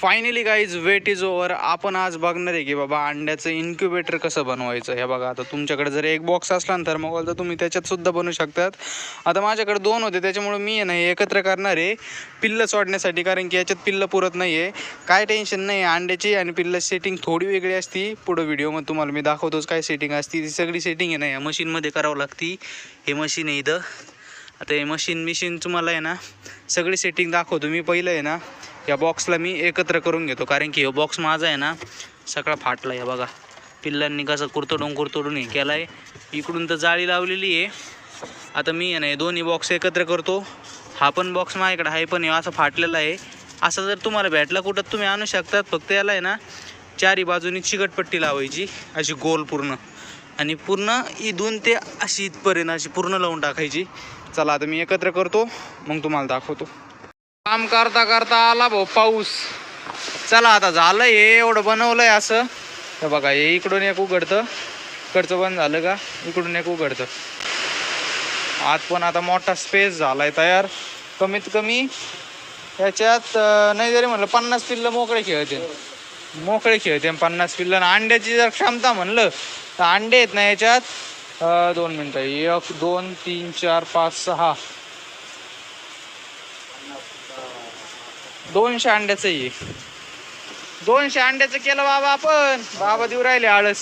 Finally guys wait is over आपण आज बघणार आहे की बाबा अंड्याचं इन्क्युबेटर कसं बनवायचं? हे बघा आता तुमच्याकडे जर एक बॉक्स असला ना थर्मोकॉल तर तुम्ही त्याच्यात सुद्धा बनवू शकतात. आता माझ्याकडे दोन होते त्याच्यामुळे मी आहे ना हे एकत्र करणार आहे. पिल्लं सोडण्यासाठी कारण की याच्यात पिल्लं पुरत नाही आहे काय टेन्शन नाही आहे अंड्याची आणि पिल्लं सेटिंग थोडी वेगळी असती. पुढं व्हिडिओमध्ये तुम्हाला मी दाखवतोच काय सेटिंग असती. ती सगळी सेटिंग आहे ना या मशीनमध्ये करावं लागती. हे मशीन आहे इथं. आता हे मशीन मिशीन तुम्हाला आहे ना सगळी सेटिंग दाखवतो. मी पहिलं आहे ना या बॉक्सला मी एकत्र करून घेतो. कारण की हे बॉक्स माझा आहे ना सगळा फाटला आहे बघा. पिल्लांनी कसं कुरतडून कुरतडून हे केला आहे इकडून तर जाळी लावलेली आहे. आता मी आहे ना हे दोन्ही बॉक्स एकत्र करतो. हा पण बॉक्स माझ्याकडे आहे पण हे असं फाटलेला आहे. असं जर तुम्हाला भेटला कुठं तुम्ही आणू शकतात. फक्त याला आहे ना चारी बाजूनी चिकटपट्टी लावायची अशी गोल पूर्ण. आणि पूर्ण इथून ते अशी इथपर्यंत अशी पूर्ण लावून टाकायची. चला आता मी एकत्र करतो. मग तुम्हाला दाखवतो. काम करता करता आला भाऊ पाऊस. चला आता झालं हे एवढं बनवलंय असं. तर बघा हे इकडून एक उघडतं. इकडचं बंद झालं का? इकडून एक उघडतं. आत पण आता मोठा स्पेस झालाय तयार. कमीत कमी याच्यात नाही जरी म्हणलं पन्नास पिल्लं मोकळे खेळते. मोकळे खेळते पन्नास पिल्लं आणि अंड्याची जर क्षमता म्हणलं तर अंडे आहेत ना याच्यात दोन मिनटं एक दोन तीन चार पाच सहा. दोनशे अंड्याचं ये दोनशे अंड्याचं केलं बाबा आपण. बाबा देऊ राहिले आळस.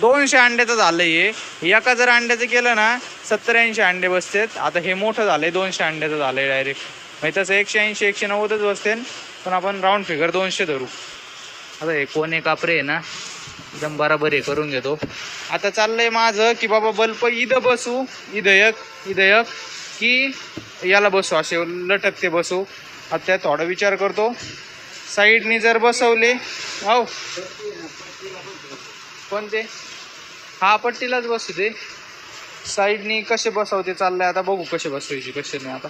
दोनशे अंड्याचं झालं हे. एका जर अंड्याचं केलं ना सत्तर ऐंशी अंडे बसतात. आता हे मोठं झालंय दोनशे अंड्याचं झालंय डायरेक्ट म्हणजे तसं एकशे ऐंशी एकशे नव्वदच बसते पण आपण राऊंड फिगर दोनशे धरू. आता हे कोणे कापरे आहे ना एकदम बराबर हे करून घेतो. आता चाललंय माझं की बाबा बल्ब इथं बसू. इथं एक इथं एक. की याला बसू असे लटकते बसू. आता थोडा विचार करतो. साईडनी जर बसवले हो कोणते? हा पट्टीलाच बसू दे साईडनी कसे बसवते चाललंय आता बघू कसे बसवायचे कसे नाही आता.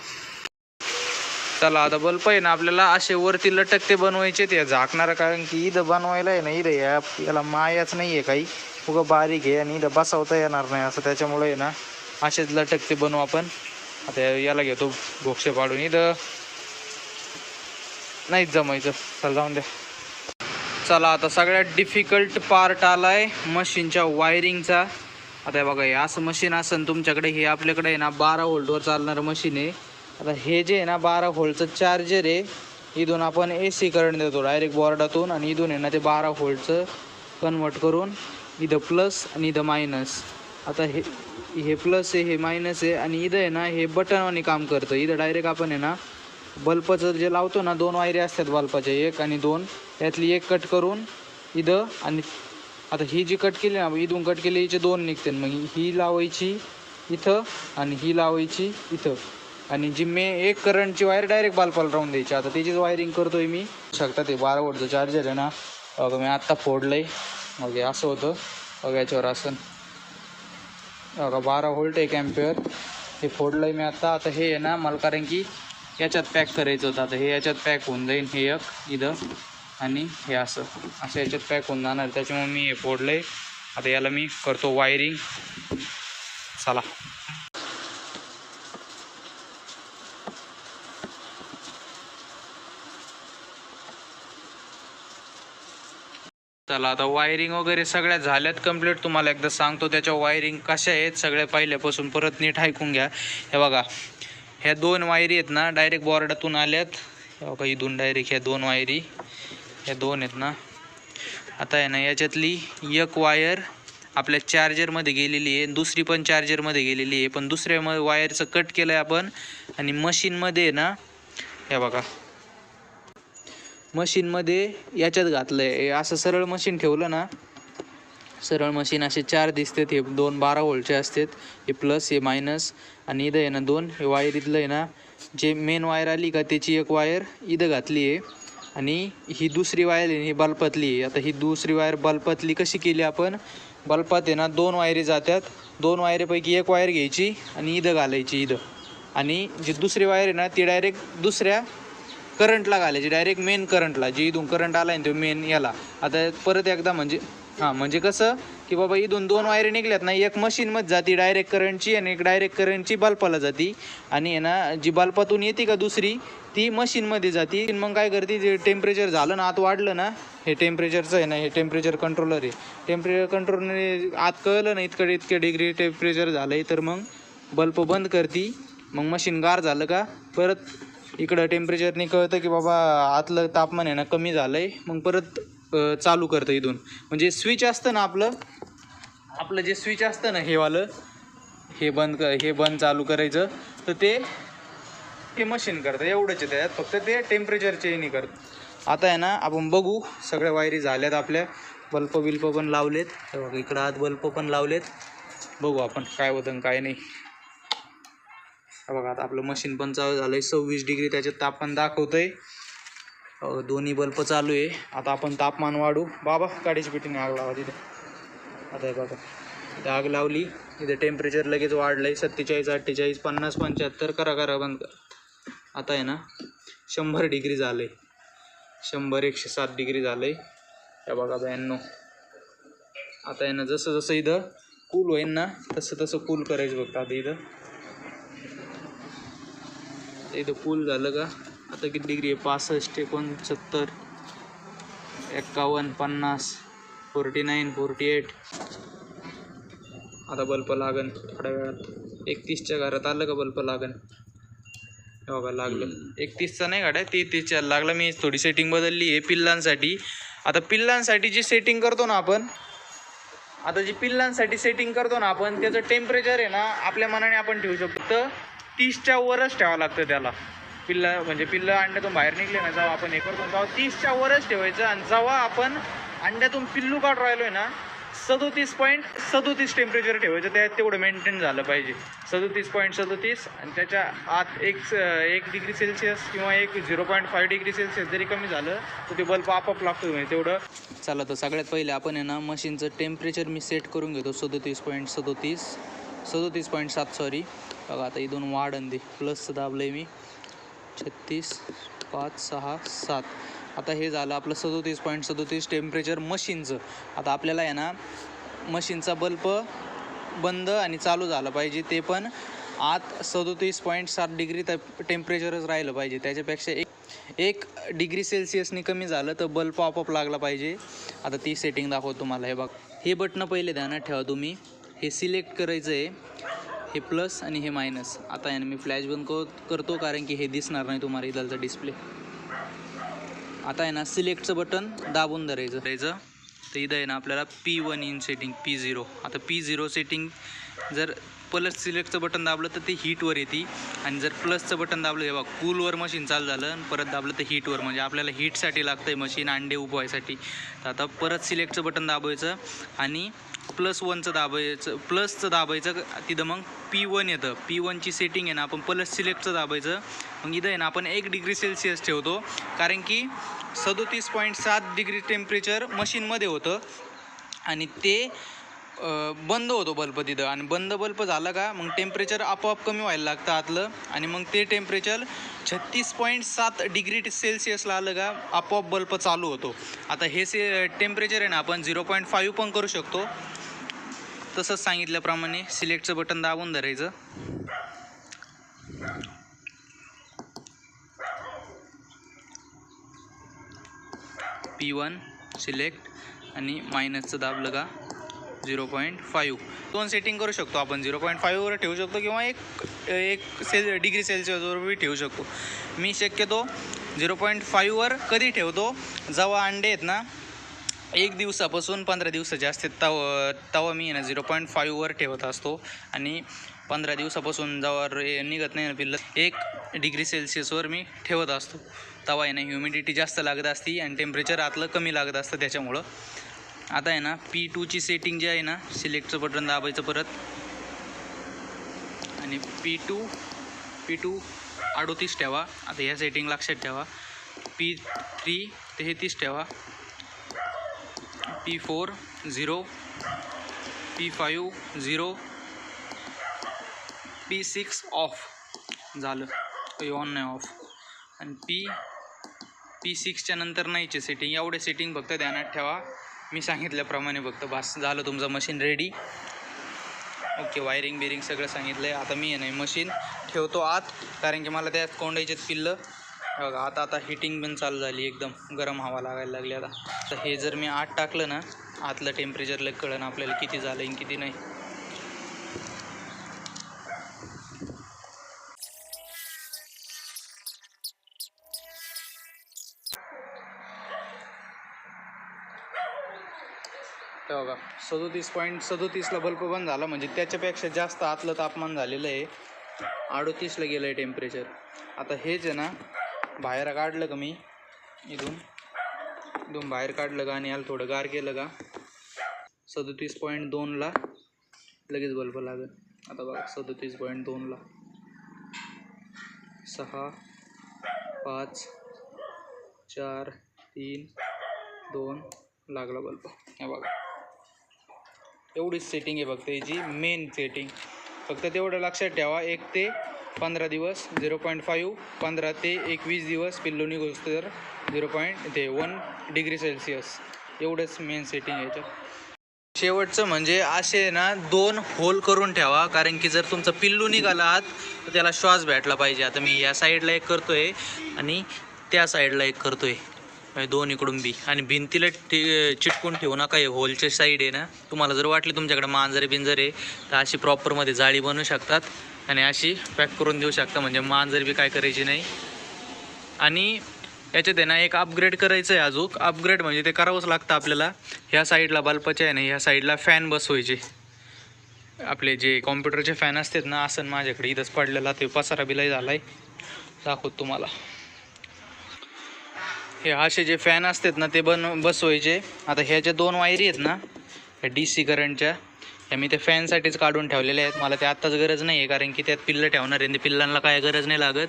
चला आता बल्ब आहे ना आपल्याला असे वरती लटकते बनवायचे ते झाकणार कारण की इथं बनवायला आहे ना इथं या याला मायाच नाही आहे काही. उगं बारीक आहे आणि इथं बसवता येणार नाही असं त्याच्यामुळे आहे ना असेच लटकते बनवू आपण. आता याला घेतो बोक्षे पाडून इथं. नाहीच जमायचं चल जाऊन द्या. चला आता सगळ्यात डिफिकल्ट पार्ट आलाय मशीनच्या वायरिंगचा आता हे बघा हे असं मशीन असेल तुमच्याकडे हे आपल्याकडे आहे ना बारा होल्डवर चालणारं मशीन आहे. आता हे जे आहे ना बारा होल्डचं चार्जर आहे इथून आपण ए सी करंट देतो डायरेक्ट बोर्डातून आणि इथून आहे ना ते बारा होल्डचं कन्वर्ट करून इथं प्लस आणि इथं मायनस आता हे हे प्लस आहे हे मायनस आहे आणि इथं आहे ना हे बटनवानी काम करतं. इथं डायरेक्ट आपण आहे ना बल्बचं जे लावतो ना दोन वायरे असतात बल्बाच्या एक आणि दोन. त्यातली एक कट करून इथं आणि आता ही जी कट केली ना इथून कट केली हिचे दोन निघते. मग ही लावायची इथं आणि ही लावायची इथं. आणि जी मे एक करंटची वायर डायरेक्ट बाल्पाला राहून द्यायची. आता त्याचीच वायरिंग करतोय मी. शकता ते बारा वोटचं चार्जर आहे ना. अगं मी आत्ता फोडलंय. मग हे असं होतं. अगं याच्यावर असं. अगं बारा व्होल्ट एक ॲम्पियर हे फोडलंय मी आत्ता. आता हे आहे ना मला कारण की याच्यात पॅक करायचं होतं. आता हे याच्यात पॅक होऊन जाईल हे एक इथं आणि हे असं. असं याच्यात पॅक होऊन जाणार. त्याच्यामुळे मी हे फोडलंय. आता याला मी करतो वायरिंग चला. चला आता वायरिंग वगैरे सगळ्या झाल्यात कंप्लीट तुम्हाला एकदा सांगतो त्याच्या वायरिंग कशा आहेत. सगळ्या पहिल्यापासून परत नीट ऐकून घ्या. हे बघा. ह्या दोन वायरी आहेत ना डायरेक्ट बॉर्डातून आल्यात. हे बघा इथून डायरेक्ट ह्या दोन वायरी. ह्या दोन आहेत ना. आता आहे ना याच्यातली एक वायर आपल्या चार्जरमध्ये गेलेली आहे दुसरी पण चार्जरमध्ये गेलेली आहे. पण दुसऱ्या म वायरचं कट केलं आहे आपण. आणि मशीनमध्ये आहे ना हे बघा. मशीनमध्ये याच्यात घातलं आहे असं सरळ मशीन ठेवलं ना सरळ मशीन असे चार दिसतात. हे दोन बारा व्होल्टचे असतात. हे प्लस हे मायनस आणि इथं आहे ना दोन. हे वायर इथलं आहे ना जे मेन वायर आली का त्याची एक वायर इथं घातली आहे. आणि ही दुसरी वायर आहे ही बल्पातली आहे. आता ही दुसरी वायर बल्पातली कशी केली आपण? बल्पात आहे ना दोन वायरी जातात. दोन वायरीपैकी एक वायर घ्यायची आणि इथं घालायची इथं. आणि जी दुसरी वायर आहे ना ती डायरेक्ट दुसऱ्या करंटला घालायची. डायरेक्ट मेन करंटला जी इथून करंट आला आहे तो मेन याला. आता परत एकदा म्हणजे हां म्हणजे कसं की बाबा इथून दोन वायरी निघल्यात ना एक मशीनमध्ये जाती डायरेक्ट करंटची आणि एक डायरेक्ट करंटची बल्पाला जाती. आणि आहे ना जी बल्पातून येते का दुसरी ती मशीनमध्ये जाती. मग काय करते जे टेम्परेचर झालं ना आत वाढलं ना हे टेम्परेचरचं आहे ना हे टेम्परेचर कंट्रोलर आहे. टेम्परेचर कंट्रोलने आत कळलं ना इतकं इतके डिग्री टेम्परेचर झालं आहे तर मग बल्ब बंद करती. मग मशीन गार झालं का परत इकडं टेम्परेचरने कळतं की बाबा आतलं तापमान आहे ना कमी झालं आहे मग परत चालू करतं इथून. म्हणजे स्विच असतं ना आपलं? आपलं जे स्विच असतं ना हे वालं हे बंद क हे बंद चालू करायचं. तर ते ते मशीन करतं. एवढंच आहे त्याच्यात. फक्त ते टेम्परेचर चेंज करतं. आता आहे ना आपण बघू. सगळ्या वायरी झाल्यात आपल्या. बल्ब बिल्प पण लावलेत. हे बघा इकडं आत बल्ब पण लावलेत. बघू आपण काय होतं आणि काय नाही. बघा आता आपलं मशीन पण चालू झालं आहे सव्वीस डिग्री त्याच्यात तापमान दाखवतं आहे हो, दोन्ही बल्ब चालू आहे. आता आपण तापमान वाढू. बाबा गाडीची पेटीने आग लावा तिथे. आता हे बघा. इथे आग लावली. इथे टेम्परेचर लगेच वाढलं आहे सत्तेचाळीस अठ्ठेचाळीस पन्नास पंच्याहत्तर करा करा बंद कर. आता आहे ना शंभर डिग्री झालं आहे शंभर एकशे सात डिग्री झालं आहे त्या बघा ब्याण्णव. आता आहे ना जसं जसं इथं कूल होईल ना तसं तसं कूल करायचं बघता आता इथं. इथं कूल झालं का? आता किती डिग्री आहे? पासष्ट एकोणसत्तर एक्कावन्न पन्नास फोर्टी नाईन फोर्टी एट आता बल्ब लागन थोड्या वेळात. एकतीसच्या घरात आलं का बल्ब लागन? बघा लागलं. एकतीसचा नाही गाड्या तेहतीसच्या. लागला मी थोडी सेटिंग बदलली आहे पिल्लांसाठी. आता पिल्लांसाठी जी सेटिंग करतो ना आपण आता जी पिल्लांसाठी सेटिंग करतो ना आपण त्याचं टेम्परेचर आहे ना आपल्या मनाने आपण ठेवू शकतो. तर तीसच्या वरच ठेवावं लागतं त्याला. पिल्ला म्हणजे पिल्लं अंड्यातून बाहेर निघले ना जेव्हा आपण हे करतो. तेव्हा तीसच्या वरच ठेवायचं. आणि जेव्हा आपण अंड्यातून पिल्लू काढ राहिलोय ना सदोतीस पॉईंट सदोतीस टेम्परेचर ठेवायचं. त्यात तेवढं मेंटेन झालं पाहिजे. सदोतीस पॉईंट सदोतीस आणि त्याच्या आत एक स- एक डिग्री सेल्सिअस किंवा एक zero point five degree Celsius जरी कमी झालं तर ते बल्ब आपोआप लागतो म्हणजे तेवढं. चला तर सगळ्यात पहिले आपण आहे ना मशीनचं टेम्परेचर मी सेट करून घेतो. सदोतीस पॉईंट सदोतीस सदोतीस पॉईंट सात सॉरी बघा आता इथून आणि दे. प्लसचं दाबलं आहे मी. छत्तीस पाच सहा सात. आता हे झालं आपलं सदोतीस पॉईंट सदोतीस टेम्परेचर मशीनचं. आता आपल्याला आहे ना मशीनचा बल्ब बंद आणि चालू झाला पाहिजे. ते पण आत सदोतीस पॉईंट सात डिग्री टेम्परेचरच राहिलं पाहिजे. त्याच्यापेक्षा एक एक डिग्री सेल्सिअसनी कमी झालं तर बल्ब आपोआप लागला पाहिजे. आता ती सेटिंग दाखवतो तुम्हाला. हे बघ. हे बटणं पहिले ध्यानात ठेवा तुम्ही. हे सिलेक्ट करायचं आहे हे प्लस आणि हे मायनस आता आहे ना मी फ्लॅश बंद कर- करतो कारण की हे दिसणार नाही तुम्हाला इथलचा डिस्प्ले आता आहे ना सिलेक्टचं बटन दाबून धरायचं. धरायचं. तर इथं आहे ना आपल्याला P one in setting P zero आता पी झिरो सेटिंग जर प्लस सिलेक्टचं बटन दाबलं तर ते हीटवर येते. आणि जर प्लसचं बटन दाबलं हे बघा कूलवर मशीन चालू झालं आणि परत दाबलं तर हीटवर म्हणजे आपल्याला हीटसाठी लागतं आहे मशीन अंडे उपवायसाठी तर आता परत सिलेक्टचं बटन दाबायचं आणि प्लस वनचं दाबायचं प्लसचं दाबायचं तिथं मग पी वन येतं. पी वनची सेटिंग आहे ना आपण प्लस सिलेक्टचं दाबायचं. मग इथं आहे ना आपण एक डिग्री सेल्सिअस ठेवतो. कारण की सदोतीस पॉईंट सात डिग्री टेम्परेचर मशीनमध्ये होतं. आणि ते बंद होतो बल्ब तिथं. आणि बंद बल्ब झाला का मग टेम्परेचर आपोआप कमी व्हायला लागतं आतलं. आणि मग ते टेम्परेचर छत्तीस पॉईंट सात डिग्री सेल्सिअसला आलं का आपोआप बल्ब चालू होतो. आता हे से टेम्परेचर आहे ना आपण झिरो पॉईंट फाईव्ह पण करू शकतो. तसंच सांगितल्याप्रमाणे सिलेक्टचं बटन दाबून धरायचं. पी वन सिलेक्ट आणि मायनसचं दाबलं का झिरो पॉईंट फाईव्ह. दोन सेटिंग करू शकतो आपण. झिरो पॉईंट फाईव्हवर ठेवू शकतो किंवा एक एक सेल डिग्री सेल्सिअसवरबी ठेवू शकतो. मी शक्यतो झिरो पॉईंट फाईव्हवर कधी ठेवतो? जेव्हा अंडे आहेत ना एक दिवसापासून पंधरा दिवसाचे असते तव तवा मी आहे ना झिरो पॉईंट फाईव्हवर ठेवत असतो. आणि पंधरा दिवसापासून जवळ निघत नाही ना पिल्लं एक डिग्री सेल्सिअसवर मी ठेवत असतो. तवा आहे ना ह्युमिडिटी जास्त लागत असती आणि टेम्परेचर आतलं कमी लागत असतं त्याच्यामुळं. आता आहे ना पी टूची सेटिंग जी आहे ना सिलेक्टचं बटन दाबायचं परत. आणि पी टू पी टू अडोतीस ठेवा. आता ह्या सेटिंग लक्षात ठेवा. पी थ्री तेहतीस ठेवा. P four zero P five zero P six off झालं. काही ऑन नाही ऑफ आणि पी पी सिक्सच्या नंतर नाहीचे सेटिंग एवढे सेटिंग फक्त ध्यानात ठेवा. मी सांगितल्याप्रमाणे फक्त बस झालं तुमचं मशीन रेडी ओके वायरिंग बिरिंग सगळं सांगितलं आहे आता मी आहे नाही मशीन ठेवतो आत कारण की मला त्यात कोंडायचे पिल्लं. बघा आता आता हिटिंग पण चालू झाली एकदम गरम हवा लागायला लागली आता. तर हे जर मी आत टाकलं ना आतलं टेम्परेचरला कळणं आपल्याला किती झालं आणि किती नाही. हे बघा. सदोतीस पॉईंट सदोतीसला बल्ब बंद झाला म्हणजे त्याच्यापेक्षा जास्त आतलं तापमान झालेलं आहे. अडोतीसला गेलं आहे टेम्परेचर आता हेच आहे ना बाहेर काढलं का मी? इथून. इथून बाहेर काढलं का आणि याला थोडं गार केलं का? सदोतीस पॉईंट दोनला लगेच बल्ब लागेल. आता बघा सदोतीस पॉईंट दोनला. सहा पाच चार तीन दोन लागला बल्ब. हे बघा. एवढीच सेटिंग आहे फक्त याची मेन सेटिंग फक्त तेवढं लक्षात ठेवा एक ते पंधरा दिवस झिरो पॉईंट फाईव्ह पंधरा ते एकवीस दिवस पिल्लू निघोस तर झिरो पॉईंट ते वन डिग्री सेल्सिअस एवढंच मेन सेटिंग आहे याच्यात. शेवटचं म्हणजे असे ना दोन होल करून ठेवा कारण की जर तुमचं पिल्लू निघाला आत तर त्याला श्वास भेटला पाहिजे. आता मी या साईडला एक करतोय आणि त्या साईडला एक करतोय. आहे दोन इकडून बी. आणि भिंतीला ठे चिटकून ठेवू नका हे होलच्या साईड आहे ना. तुम्हाला जर वाटले तुमच्याकडे मांजरे बिंजर आहे तर अशी प्रॉपरमध्ये जाळी बनवू शकतात. आणि अशी पॅक करून देऊ शकता म्हणजे मांजर बी काय करायची नाही. आणि याच्यात आहे ना एक अपग्रेड करायचं आहे अजून. अपग्रेड म्हणजे ते करावंच लागतं आपल्याला. ह्या साईडला बल्बाच्या आहे ना ह्या साईडला फॅन बसवायचे. आपले जे कॉम्प्युटरचे फॅन असतात ना असं माझ्याकडे इथंच पडलेला ते पसारा बिलाई झाला आहे दाखवतो तुम्हाला. हे असे जे फॅन असतात ना ते बन बसवायचे. आता ह्या ज्या दोन वायरी आहेत ना ह्या डी सी करंटच्या ह्या मी त्या फॅनसाठीच काढून ठेवलेल्या आहेत. मला ते आत्ताच गरज नाही आहे कारण की त्यात पिल्लं ठेवणार आहे आणि ते पिल्लांना काय गरज नाही लागत.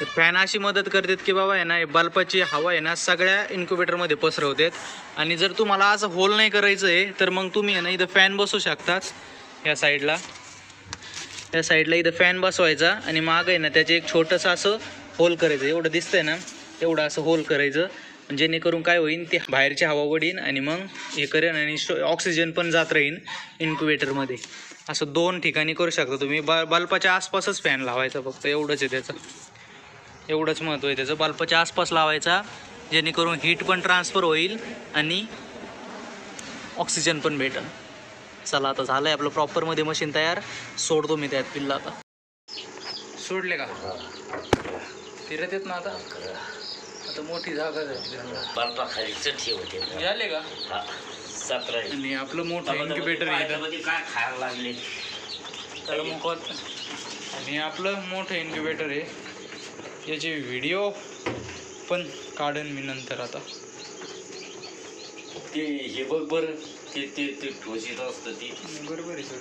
तर फॅन अशी मदत करतात की बाबा आहे ना बल्बाची हवा आहे ना सगळ्या इन्क्युबेटरमध्ये पसरवतात. आणि जर तुम्हाला असं होल नाही करायचं आहे तर मग तुम्ही आहे ना इथं फॅन बसू शकतात. या साईडला या साईडला इथं फॅन बसवायचा आणि मागं आहे ना त्याचे एक छोटंसं असं होल करायचं. एवढं दिसतंय ना. तेवढं असं होल करायचं. जेणेकरून काय होईल ते बाहेरची हवा वडीन आणि मग हे करेन आणि ऑक्सिजन पण जात राहीन इन्क्युबेटरमध्ये असं दोन ठिकाणी करू शकता तुम्ही. ब बल्बाच्या आसपासच फॅन लावायचा फक्त. एवढंच आहे त्याचं. एवढंच महत्त्व आहे त्याचं. बल्बाच्या आसपास लावायचा जेणेकरून हीट पण ट्रान्सफर होईल आणि ऑक्सिजन पण भेटेल. चला आता झालं आहे आपलं प्रॉपरमध्ये मशीन तयार. सोडतो मी त्यात पिल्ला आता सोडले का? फिरत येत ना आता. आता मोठी जागा झाली. बल्बा खाली चटके होते झाले का? हा सतरा. आणि आपलं मोठं इन्क्युबेटर आहे मध्ये काय खायला लागले? त्याला मोकत आणि आपलं मोठं इन्क्युबेटर आहे. याचे व्हिडिओ पण काढेन मी नंतर आता. ते हे बघ बरं. ते ते ते ठोशीत असतं ते. बरोबर आहे सर